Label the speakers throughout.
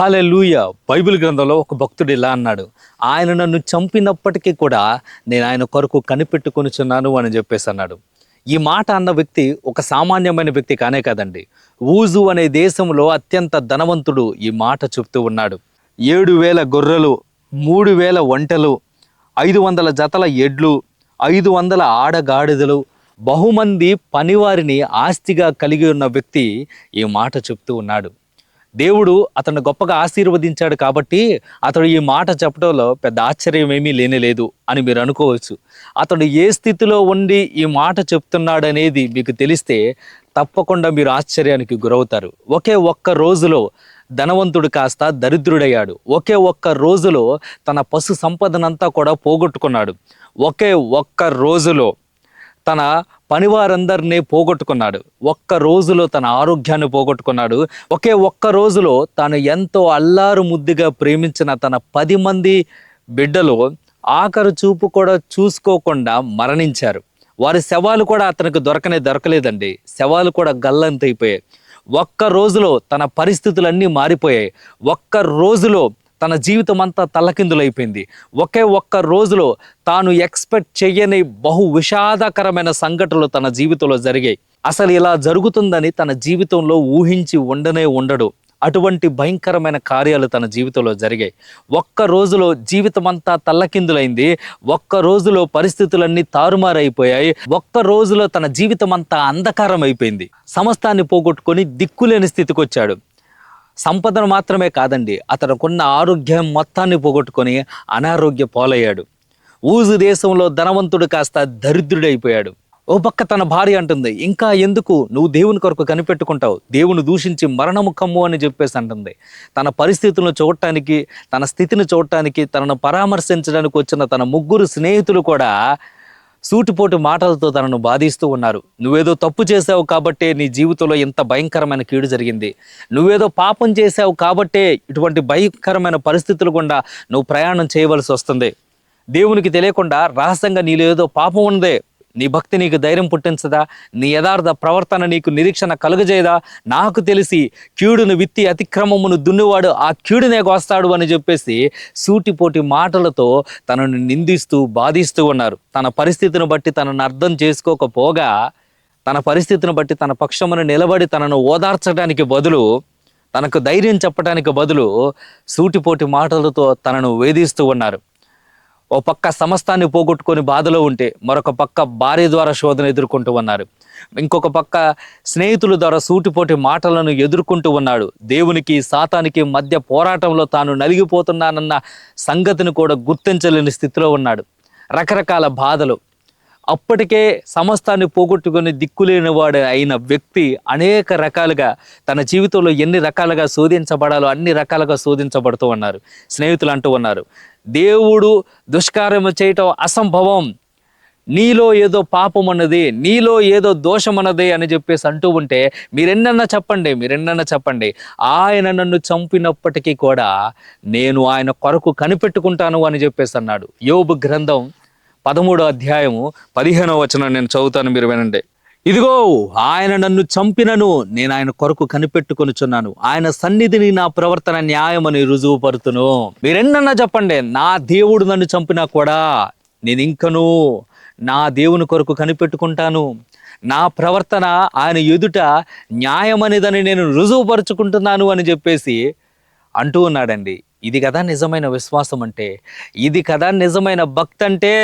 Speaker 1: Hallelujah Bible గ్రంథంలో ఒక భక్తుడు ఇలా అన్నాడు ఆయన నన్ను చంపినప్పటికీ కూడా నేను ఆయన కొరకు కనిపెట్టుకొనిచున్నాను అని చెప్పేసి అన్నాడు. ఈ మాట అన్న వ్యక్తి ఒక సామాన్యమైన వ్యక్తి కానే కాదండి. ఊజు అనే దేశంలో అత్యంత ధనవంతుడు ఈ మాట చెప్తూ ఉన్నాడు. ఏడు వేల గొర్రెలు మూడు వేల ఒంటెలు ఐదు వందల జతల ఎడ్లు ఐదు వందల ఆడగాడిదలు బహుమంది పనివారిని ఆస్తిగా కలిగి ఉన్న వ్యక్తి ఈ మాట చెప్తూ ఉన్నాడు. దేవుడు అతను గొప్పగా ఆశీర్వదించాడు కాబట్టి అతడు ఈ మాట చెప్పడంలో పెద్ద ఆశ్చర్యం ఏమీ లేనేలేదు అని మీరు అనుకోవచ్చు. అతడు ఏ స్థితిలో ఉండి ఈ మాట చెప్తున్నాడనేది మీకు తెలిస్తే తప్పకుండా మీరు ఆశ్చర్యానికి గురవుతారు. ఒకే ఒక్క రోజులో ధనవంతుడు కాస్త దరిద్రుడయ్యాడు. ఒకే ఒక్క రోజులో తన పశు సంపదనంతా కూడా పోగొట్టుకున్నాడు. ఒకే ఒక్క రోజులో తన పనివారందరినీ పోగొట్టుకున్నాడు. ఒక్క రోజులో తన ఆరోగ్యాన్ని పోగొట్టుకున్నాడు. ఒకే ఒక్క రోజులో తాను ఎంతో అల్లారు ముద్దుగా ప్రేమించిన తన పది మంది బిడ్డలు ఆఖరు చూపు కూడా చూసుకోకుండా మరణించారు. వారి శవాలు కూడా అతనికి దొరకనే దొరకలేదండి. శవాలు కూడా గల్లంతైపోయాయి ఒక్క రోజులో తన పరిస్థితులన్నీ మారిపోయాయి. ఒక్క రోజులో తన జీవితం అంతా తల్లకిందులైపోయింది. ఒకే ఒక్క రోజులో తాను ఎక్స్పెక్ట్ చేయని బహు విషాదకరమైన సంఘటనలు తన జీవితంలో జరిగాయి. అసలు ఇలా జరుగుతుందని తన జీవితంలో ఊహించి ఉండనే ఉండడు. అటువంటి భయంకరమైన కార్యాలు తన జీవితంలో జరిగాయి. ఒక్క రోజులో జీవితం అంతా తల్లకిందులైంది. ఒక్క రోజులో పరిస్థితులన్నీ తారుమారైపోయాయి. ఒక్క రోజులో తన జీవితం అంతా అంధకారం అయిపోయింది సమస్తాన్ని పోగొట్టుకొని దిక్కులేని స్థితికి వచ్చాడు సంపదను మాత్రమే కాదండి అతనుకున్న ఆరోగ్యం మొత్తాన్ని పోగొట్టుకొని అనారోగ్య పాలయ్యాడు. ఊజు దేశంలో ధనవంతుడు కాస్త దరిద్రుడైపోయాడు. ఓ పక్క తన భార్య అంటుంది ఇంకా ఎందుకు? నువ్వు దేవుని కొరకు కనిపెట్టుకుంటావు. దేవుని దూషించి మరణము కమ్ము అని చెప్పేసి అంటుంది. తన పరిస్థితులను చూడటానికి తన స్థితిని చూడటానికి తనను పరామర్శించడానికి వచ్చిన తన ముగ్గురు స్నేహితులు కూడా సూటిపోటు మాటలతో తనను బాధిస్తూ ఉన్నారు. నువ్వేదో తప్పు చేసావు కాబట్టే నీ జీవితంలో ఇంత భయంకరమైన కీడు జరిగింది. నువ్వేదో పాపం చేసావు కాబట్టే ఇటువంటి భయంకరమైన పరిస్థితులు గుండా నువ్వు ప్రయాణం చేయవలసి వస్తుంది. దేవునికి తెలియకుండా రహస్యంగా నీలో ఏదో పాపం ఉందే నీ భక్తి నీకు ధైర్యం పుట్టించదా? నీ యథార్థ ప్రవర్తన నీకు నిరీక్షణ కలుగజేయదా? నాకు తెలిసి కీడును విత్తి అతిక్రమమును దున్నువాడు ఆ కీడునే కోస్తాడు అని చెప్పేసి సూటిపోటి మాటలతో తనను నిందిస్తూ బాధిస్తూ ఉన్నారు. తన పరిస్థితిని బట్టి తనను అర్థం చేసుకోకపోగా తన పరిస్థితిని బట్టి తన పక్షమును నిలబడి తనను ఓదార్చడానికి బదులు తనకు ధైర్యం చెప్పడానికి బదులు సూటిపోటి మాటలతో తనను వేధిస్తూ ఉన్నారు. ఓ పక్క సమస్తాన్ని పోగొట్టుకొని బాధలో ఉంటే మరొక పక్క భార్య ద్వారా శోధన ఎదుర్కొంటూ ఉన్నారు. ఇంకొక పక్క స్నేహితుల ద్వారా సూటిపోటి మాటలను ఎదుర్కొంటూ ఉన్నాడు. దేవునికి సాతానికి మధ్య పోరాటంలో తాను నలిగిపోతున్నానన్న సంగతిని కూడా గుర్తించలేని స్థితిలో ఉన్నాడు. రకరకాల బాధలు అప్పటికే సమస్తాన్ని పోగొట్టుకుని దిక్కులేని వాడు అయిన వ్యక్తి అనేక రకాలుగా తన జీవితంలో ఎన్ని రకాలుగా శోధించబడాలో అన్ని రకాలుగా శోధించబడుతూ ఉన్నారు స్నేహితులు అంటూ ఉన్నారు. దేవుడు దుష్కార్యం చేయటం అసంభవం. నీలో ఏదో పాపం అన్నది నీలో ఏదో దోషం అన్నది అని చెప్పేసి అంటూ ఉంటే మీరెన్నన్నా చెప్పండి మీరెన్నన్నా చెప్పండి. ఆయన నన్ను చంపినప్పటికీ కూడా నేను ఆయన కొరకు కనిపెట్టుకుంటాను అని చెప్పేసి అన్నాడు. యోబు గ్రంథం పదమూడో అధ్యాయము పదిహేనో వచనం నేను చదువుతాను మీరు వినండి. ఇదిగో ఆయన నన్ను చంపినను నేను ఆయన కొరకు కనిపెట్టుకొనిచున్నాను. ఆయన సన్నిధిని నా ప్రవర్తన న్యాయమని రుజువుపరుతును. మీరెన్నన్నా చెప్పండి నా దేవుడు నన్ను చంపినా కూడా నేను ఇంకను నా దేవుని కొరకు కనిపెట్టుకుంటాను. నా ప్రవర్తన ఆయన ఎదుట న్యాయమనేదని నేను రుజువుపరుచుకుంటున్నాను అని చెప్పేసి అంటూ ఉన్నాడండి. ఇది కదా నిజమైన విశ్వాసం అంటే ఇది కదా నిజమైన భక్తి అంటే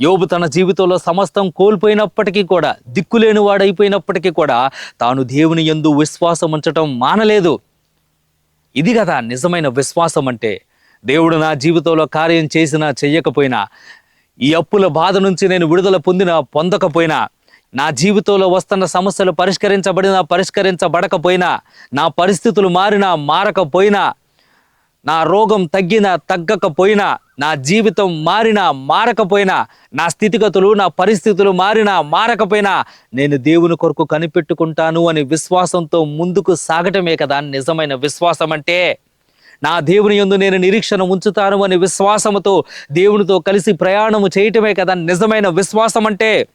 Speaker 1: యోబు తన జీవితంలో సమస్తం కోల్పోయినప్పటికీ కూడా దిక్కులేని వాడైపోయినప్పటికీ కూడా తాను దేవుని ఎందు విశ్వాసం ఉంచటం మానలేదు. ఇది కదా నిజమైన విశ్వాసం అంటే దేవుడు నా జీవితంలో కార్యం చేసినా చెయ్యకపోయినా ఈ అప్పుల బాధ నుంచి నేను విడుదల పొందినా పొందకపోయినా నా జీవితంలో వస్తున్న సమస్యలు పరిష్కరించబడినా పరిష్కరించబడకపోయినా నా పరిస్థితులు మారినా మారకపోయినా నా రోగం తగ్గినా తగ్గకపోయినా నా జీవితం మారినా మారకపోయినా నా స్థితిగతులు నా పరిస్థితులు మారినా మారకపోయినా నేను దేవుని కొరకు కనిపెట్టుకుంటాను అని విశ్వాసంతో ముందుకు సాగటమే కదా నిజమైన విశ్వాసం అంటే. నా దేవుని యందు నేను నిరీక్షణ ఉంచుతాను అని విశ్వాసముతో దేవునితో కలిసి ప్రయాణము చేయటమే కదా నిజమైన విశ్వాసం అంటే.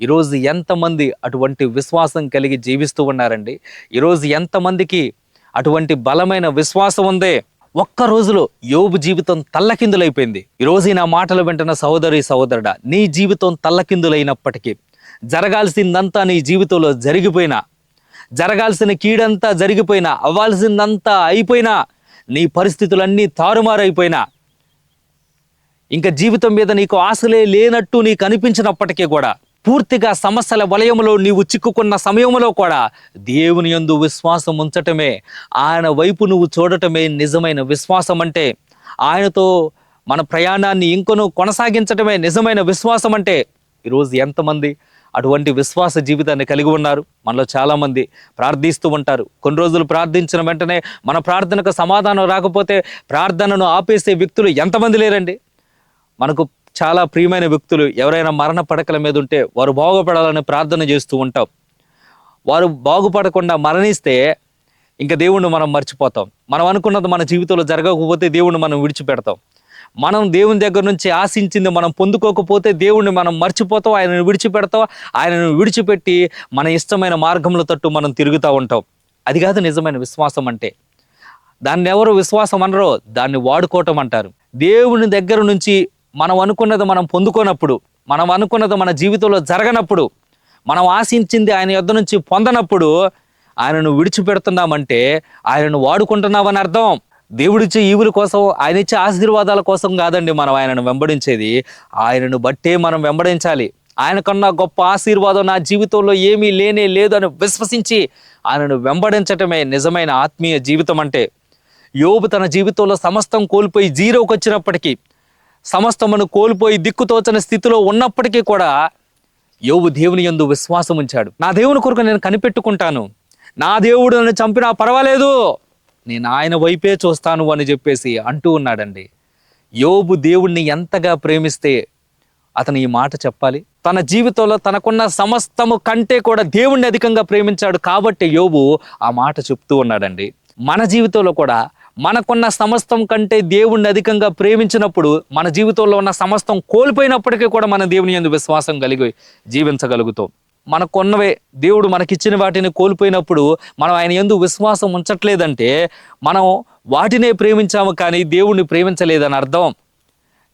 Speaker 1: ఈరోజు ఎంతమంది అటువంటి విశ్వాసం కలిగి జీవిస్తూ ఉన్నారండి? ఈరోజు ఎంతమందికి అటువంటి బలమైన విశ్వాసం ఉందే? ఒక్క రోజులో యోబు జీవితం తల్లకిందులైపోయింది. ఈరోజు నా మాటలు వెంటనే సహోదరి సహోదరుడా నీ జీవితం తల్లకిందులైనప్పటికీ జరగాల్సిందంతా నీ జీవితంలో జరిగిపోయినా జరగాల్సిన కీడంతా జరిగిపోయినా అవ్వాల్సిందంతా అయిపోయినా నీ పరిస్థితులన్నీ తారుమారైపోయినా ఇంకా జీవితం మీద నీకు ఆశలే లేనట్టు నీకు అనిపించినప్పటికీ కూడా పూర్తిగా సమస్యల వలయంలో నీవు చిక్కుకున్న సమయంలో కూడా దేవుని యందు విశ్వాసం ఉంచటమే ఆయన వైపు నువ్వు చూడటమే నిజమైన విశ్వాసం అంటే ఆయనతో మన ప్రయాణాన్ని ఇంకొను కొనసాగించటమే నిజమైన విశ్వాసం అంటే ఈరోజు ఎంతమంది అటువంటి విశ్వాస జీవితాన్ని కలిగి ఉన్నారు? మనలో చాలామంది ప్రార్థిస్తూ ఉంటారు. కొన్ని రోజులు ప్రార్థించిన వెంటనే మన ప్రార్థనకు సమాధానం రాకపోతే ప్రార్థనను ఆపేసే వ్యక్తులు ఎంతమంది లేరండి? మనకు చాలా ప్రియమైన వ్యక్తులు ఎవరైనా మరణ పడకల మీద ఉంటే వారు బాగుపడాలని ప్రార్థన చేస్తూ ఉంటాం. వారు బాగుపడకుండా మరణిస్తే ఇంకా దేవుణ్ణి మనం మర్చిపోతాం. మనం అనుకున్నది మన జీవితంలో జరగకపోతే దేవుణ్ణి మనం విడిచిపెడతాం. మనం దేవుని దగ్గర నుంచి ఆశించింది మనం పొందుకోకపోతే దేవుణ్ణి మనం మర్చిపోతాం ఆయనను విడిచిపెడతాం ఆయనను విడిచిపెట్టి మన ఇష్టమైన మార్గంలో తట్టు మనం తిరుగుతూ ఉంటాం. అది కాదు నిజమైన విశ్వాసం అంటే. దాన్ని ఎవరు విశ్వాసం అనరో దాన్ని వాడుకోవటం అంటారు. దేవుని దగ్గర నుంచి మనం అనుకున్నది మనం పొందుకోనప్పుడు మనం అనుకున్నది మన జీవితంలో జరగనప్పుడు మనం ఆశించింది ఆయన యొద్ద నుంచి పొందనప్పుడు ఆయనను విడిచిపెడుతున్నామంటే ఆయనను వాడుకుంటున్నామని అర్థం. దేవుడిచ్చే ఈవుల కోసం ఆయన ఇచ్చే ఆశీర్వాదాల కోసం కాదండి మనం ఆయనను వెంబడించేది. ఆయనను బట్టే మనం వెంబడించాలి. ఆయన కన్నా గొప్ప ఆశీర్వాదం నా జీవితంలో ఏమీ లేనే లేదు అని విశ్వసించి ఆయనను వెంబడించటమే నిజమైన ఆత్మీయ జీవితం అంటే యోబు తన జీవితంలో సమస్తం కోల్పోయి జీరోకి వచ్చినప్పటికీ సమస్తమును కోల్పోయి దిక్కుతోచని స్థితిలో ఉన్నప్పటికీ కూడా యోబు దేవుని యందు విశ్వాసం ఉంచాడు. నా దేవుని కొరకు నేను కనిపెట్టుకుంటాను. నా దేవుడు నన్ను చంపినా పర్వాలేదు. నేను ఆయన వైపే చూస్తాను అని చెప్పేసి అంటూ ఉన్నాడండి. యోబు దేవుణ్ణి ఎంతగా ప్రేమిస్తే అతను ఈ మాట చెప్పాలి. తన జీవితంలో తనకున్న సమస్తము కంటే కూడా దేవుణ్ణి అధికంగా ప్రేమించాడు కాబట్టి యోబు ఆ మాట చెప్తూ ఉన్నాడండి. మన జీవితంలో కూడా మనకున్న సమస్తం కంటే దేవుణ్ణి అధికంగా ప్రేమించినప్పుడు మన జీవితంలో ఉన్న సమస్తం కోల్పోయినప్పటికీ కూడా మన దేవుని ఎందు విశ్వాసం కలిగి జీవించగలుగుతాం. మనకున్నవే దేవుడు మనకిచ్చిన వాటిని కోల్పోయినప్పుడు మనం ఆయన ఎందు విశ్వాసం ఉంచట్లేదంటే మనం వాటినే ప్రేమించాము కానీ దేవుణ్ణి ప్రేమించలేదని అర్థం.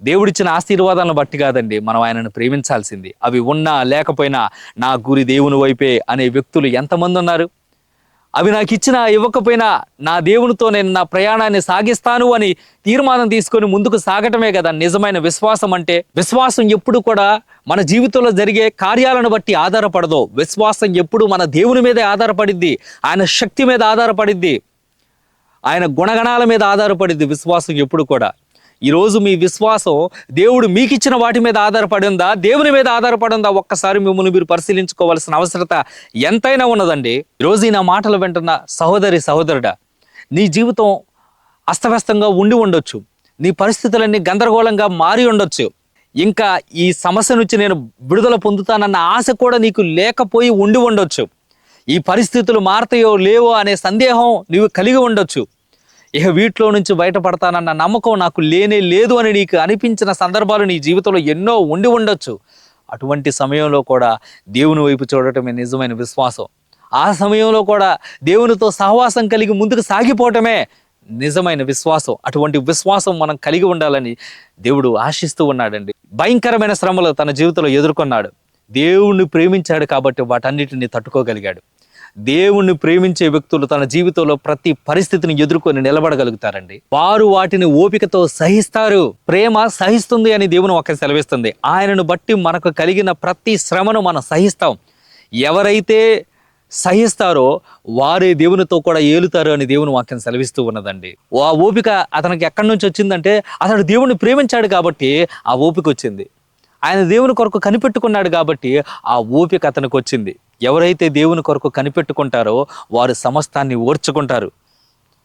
Speaker 1: దేవుడిచ్చిన ఆశీర్వాదాలను బట్టి కాదండి మనం ఆయనను ప్రేమించాల్సింది. అవి ఉన్నా లేకపోయినా నా గురి దేవుని వైపే అనే వ్యక్తులు ఎంతమంది ఉన్నారు? అవి నాకు ఇచ్చినా ఇవ్వకపోయినా నా దేవునితో నేను నా ప్రయాణాన్ని సాగిస్తాను అని తీర్మానం తీసుకొని ముందుకు సాగటమే కదా నిజమైన విశ్వాసం అంటే. విశ్వాసం ఎప్పుడు కూడా మన జీవితంలో జరిగే కార్యాలను బట్టి ఆధారపడదు. విశ్వాసం ఎప్పుడు మన దేవుని మీదే ఆధారపడిద్ది ఆయన శక్తి మీద ఆధారపడిద్ది ఆయన గుణగణాల మీద ఆధారపడిద్ది విశ్వాసం ఎప్పుడు కూడా. ఈరోజు మీ విశ్వాసం దేవుడు మీకు ఇచ్చిన వాటి మీద ఆధారపడి ఉందా? దేవుని మీద ఆధారపడిందా ఒక్కసారి మిమ్మల్ని మీరు పరిశీలించుకోవాల్సిన అవసరత ఎంతైనా ఉన్నదండి. ఈరోజు ఈ నా మాటలు వింటున్న సహోదరి సహోదరుడా నీ జీవితం అస్తవ్యస్తంగా ఉండి ఉండొచ్చు. నీ పరిస్థితులన్నీ గందరగోళంగా మారి ఉండొచ్చు. ఇంకా ఈ సమస్య నుంచి నేను విడుదల పొందుతానన్న ఆశ కూడా నీకు లేకపోయి ఉండి ఉండొచ్చు. ఈ పరిస్థితులు మారతాయో లేవో అనే సందేహం నీవు కలిగి ఉండొచ్చు. ఇక వీటిలో నుంచి బయటపడతానన్న నమ్మకం నాకు లేనే లేదు అని నీకు అనిపించిన సందర్భాలు నీ జీవితంలో ఎన్నో ఉండి ఉండొచ్చు. అటువంటి సమయంలో కూడా దేవుని వైపు చూడటమే నిజమైన విశ్వాసం. ఆ సమయంలో కూడా దేవునితో సహవాసం కలిగి ముందుకు సాగిపోవటమే నిజమైన విశ్వాసం. అటువంటి విశ్వాసం మనం కలిగి ఉండాలని దేవుడు ఆశిస్తూ ఉన్నాడండి. భయంకరమైన శ్రమలు తన జీవితంలో ఎదుర్కొన్నాడు. దేవుణ్ణి ప్రేమించాడు కాబట్టి వాటన్నిటిని తట్టుకోగలిగాడు. దేవుణ్ణి ప్రేమించే వ్యక్తులు తన జీవితంలో ప్రతి పరిస్థితిని ఎదుర్కొని నిలబడగలుగుతారండి. వారు వాటిని ఓపికతో సహిస్తారు. ప్రేమ సహిస్తుంది అని దేవుని ఒక సెలవిస్తుంది. ఆయనను బట్టి మనకు కలిగిన ప్రతి శ్రమను మనం సహిస్తాం. ఎవరైతే సహిస్తారో వారే దేవునితో కూడా ఏలుతారు అని దేవుని వాక్యం సెలవిస్తూ ఉన్నదండి. ఆ ఓపిక అతనికి ఎక్కడి నుంచి వచ్చిందంటే అతడు దేవుణ్ణి ప్రేమించాడు కాబట్టి ఆ ఓపిక వచ్చింది. ఆయన దేవుని కొరకు కనిపెట్టుకున్నాడు కాబట్టి ఆ ఓపిక అతనికి వచ్చింది. ఎవరైతే దేవుని కొరకు కనిపెట్టుకుంటారో వారు సమస్తాన్ని ఓర్చుకుంటారు.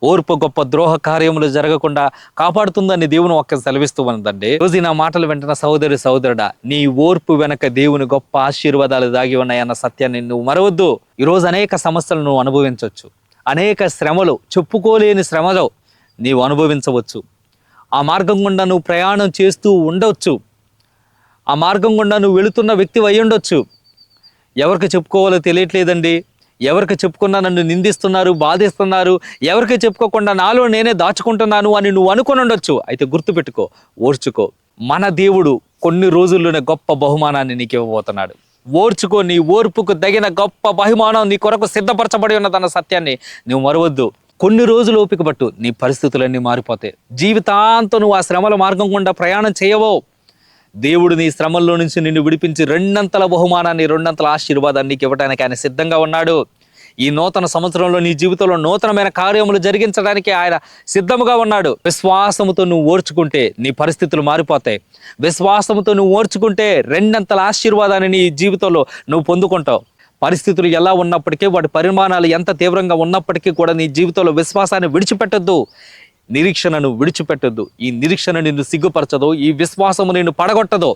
Speaker 1: ఓర్పు గొప్ప ద్రోహ కార్యములు జరగకుండా కాపాడుతుందని దేవుని ఒక్క సెలవిస్తూ ఉన్నదండి. రోజు నా మాటలు వెంటనే సహోదరి సహోదరుడా నీ ఓర్పు వెనక దేవుని గొప్ప ఆశీర్వాదాలు దాగి ఉన్నాయన్న సత్యాన్ని నువ్వు మరవద్దు. ఈరోజు అనేక సమస్యలు నువ్వు అనుభవించవచ్చు అనేక శ్రమలు చెప్పుకోలేని శ్రమలో నీవు అనుభవించవచ్చు. ఆ మార్గం గుండా నువ్వు ప్రయాణం చేస్తూ ఉండవచ్చు ఆ మార్గం గుండా నువ్వు వెళుతున్న వ్యక్తి అయి ఉండొచ్చు. ఎవరికి చెప్పుకోవాలో తెలియట్లేదండి. ఎవరికి చెప్పుకున్నా నన్ను నిందిస్తున్నారు బాధిస్తున్నారు ఎవరికి చెప్పుకోకుండా నాలో నేనే దాచుకుంటున్నాను అని నువ్వు అనుకుని ఉండొచ్చు. అయితే గుర్తుపెట్టుకో ఓర్చుకో. మన దేవుడు కొన్ని రోజుల్లోనే గొప్ప బహుమానాన్ని నీకు ఇవ్వబోతున్నాడు. ఓర్చుకో నీ ఓర్పుకు తగిన గొప్ప బహుమానం నీ కొరకు సిద్ధపరచబడి ఉన్నదన్న సత్యాన్ని నువ్వు మరవద్దు. కొన్ని రోజులు ఓపిక పట్టు నీ పరిస్థితులన్నీ మారిపోతాయి. జీవితాంతం నువ్వు ఆ శ్రమల మార్గం గుండా ప్రయాణం చేయవో. దేవుడు నీ శ్రమంలో నుంచి నిన్ను విడిపించి రెండంతల బహుమానాన్ని రెండంతల ఆశీర్వాదాన్ని నీకు ఇవ్వడానికి ఆయన సిద్ధంగా ఉన్నాడు. ఈ నూతన సంవత్సరంలో నీ జీవితంలో నూతనమైన కార్యములు జరిగించడానికి ఆయన సిద్ధముగా ఉన్నాడు. విశ్వాసముతో నువ్వు ఓర్చుకుంటే నీ పరిస్థితులు మారిపోతాయి. విశ్వాసముతో నువ్వు ఓర్చుకుంటే రెండంతల ఆశీర్వాదాన్ని నీ జీవితంలో నువ్వు పొందుకుంటావు. పరిస్థితులు ఎలా ఉన్నప్పటికీ వాటి పరిమాణాలు ఎంత తీవ్రంగా ఉన్నప్పటికీ కూడా నీ జీవితంలో విశ్వాసాన్ని విడిచిపెట్టొద్దు. నిరీక్షణను విడిచిపెట్టద్దు. ఈ నిరీక్షణ నిన్ను సిగ్గుపరచదో. ఈ విశ్వాసము నిన్ను పడగొట్టదో.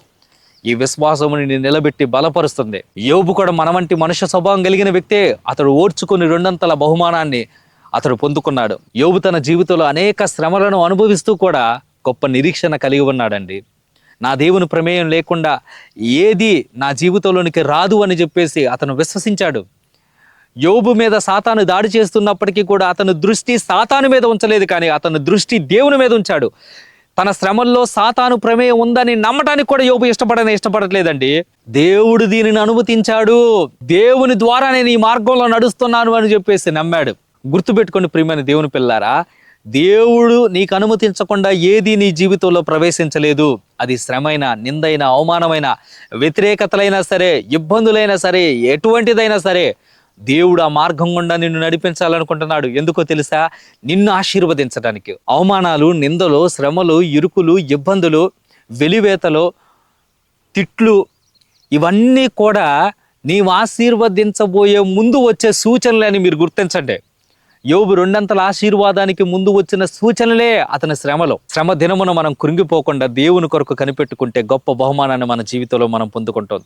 Speaker 1: ఈ విశ్వాసము నిన్ను నిలబెట్టి బలపరుస్తుంది. యోబు కూడా మన వంటి మనుష్య స్వభావం కలిగిన వ్యక్తే. అతడు ఓర్చుకుని రెండంతల బహుమానాన్ని అతడు పొందుకున్నాడు. యోబు తన జీవితంలో అనేక శ్రమలను అనుభవిస్తూ కూడా గొప్ప నిరీక్షణ కలిగి ఉన్నాడండి. నా దేవుని ప్రమేయం లేకుండా ఏది నా జీవితంలోనికి రాదు అని చెప్పేసి అతను విశ్వసించాడు. యోబు మీద సాతాను దాడి చేస్తున్నప్పటికీ కూడా అతను దృష్టి సాతాను మీద ఉంచలేదు కానీ అతను దృష్టి దేవుని మీద ఉంచాడు. తన శ్రమల్లో సాతాను ప్రమేయం ఉందని నమ్మటానికి కూడా యోబు ఇష్టపడని ఇష్టపడట్లేదండి. దేవుడు దీనిని అనుమతించాడు. దేవుని ద్వారా నేను ఈ మార్గంలో నడుస్తున్నాను అని చెప్పేసి నమ్మాడు. గుర్తుపెట్టుకోండి ప్రియమైన దేవుని పిల్లారా దేవుడు నీకు అనుమతించకుండా ఏది నీ జీవితంలో ప్రవేశించలేదు. అది శ్రమైన నిందైన అవమానమైన వ్యతిరేకతలైనా సరే ఇబ్బందులైనా సరే ఎటువంటిదైనా సరే దేవుడు ఆ మార్గం గుండా నిన్ను నడిపించాలనుకుంటున్నాడు. ఎందుకో తెలుసా? నిన్ను ఆశీర్వదించడానికి. అవమానాలు నిందలు శ్రమలు ఇరుకులు ఇబ్బందులు వెలివేతలు తిట్లు ఇవన్నీ కూడా నీవు ఆశీర్వదించబోయే ముందు వచ్చే సూచనలే అని మీరు గుర్తించండి. యోబు రెండంతల ఆశీర్వాదానికి ముందు వచ్చిన సూచనలే అతని శ్రమలో. శ్రమ దినమున మనం కృంగిపోకుండా దేవుని కొరకు కనిపెట్టుకుంటే గొప్ప బహుమానాన్ని మన జీవితంలో మనం పొందుకుంటాం.